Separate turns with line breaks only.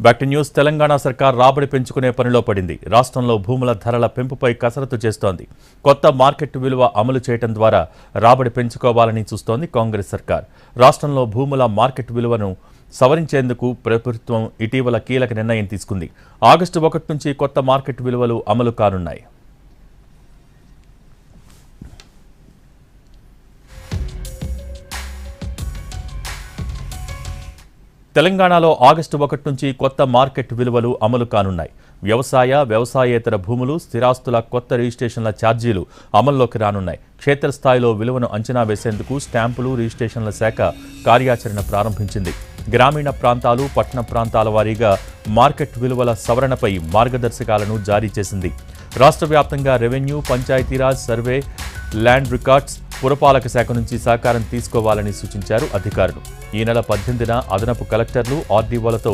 Back news Telangana సర్కార్ రాబడి పెంచుకునే పనిలో పడింది. రాష్ట్రంలో భూముల ధరల పెంపుపై కసరత్తు చేస్తోంది. కొత్త మార్కెట్ విలువ అమలు చేయడం ద్వారా రాబడి పెంచుకోవాలని చూస్తోంది కాంగ్రెస్ సర్కార్. రాష్ట్రంలో భూముల మార్కెట్ విలువను సవరించేందుకు ప్రభుత్వం ఇటీవల కీలక నిర్ణయం తీసుకుంది. ఆగస్టు ఒకటి నుంచి కొత్త మార్కెట్ విలువలు అమలు కానున్నాయి. తెలంగాణలో ఆగస్టు ఒకటి నుంచి కొత్త మార్కెట్ విలువలు అమలు కానున్నాయి. వ్యవసాయ వ్యవసాయేతర భూములు స్థిరాస్తుల కొత్త రిజిస్ట్రేషన్ల ఛార్జీలు అమల్లోకి రానున్నాయి. క్షేత్రస్థాయిలో విలువను అంచనా వేసేందుకు స్టాంపులు రిజిస్ట్రేషన్ల శాఖ కార్యాచరణ ప్రారంభించింది. గ్రామీణ ప్రాంతాలు పట్టణ ప్రాంతాల వారీగా మార్కెట్ విలువల సవరణపై మార్గదర్శకాలను జారీ చేసింది. రాష్ట్ర వ్యాప్తంగా revenue Panchayati Raj survey land records పురపాలక శాఖ నుంచి సహకారం తీసుకోవాలని సూచించారు అధికారులు. ఈ నెల పద్దెనిమిదిన అదనపు కలెక్టర్లు ఆర్డీఓలతో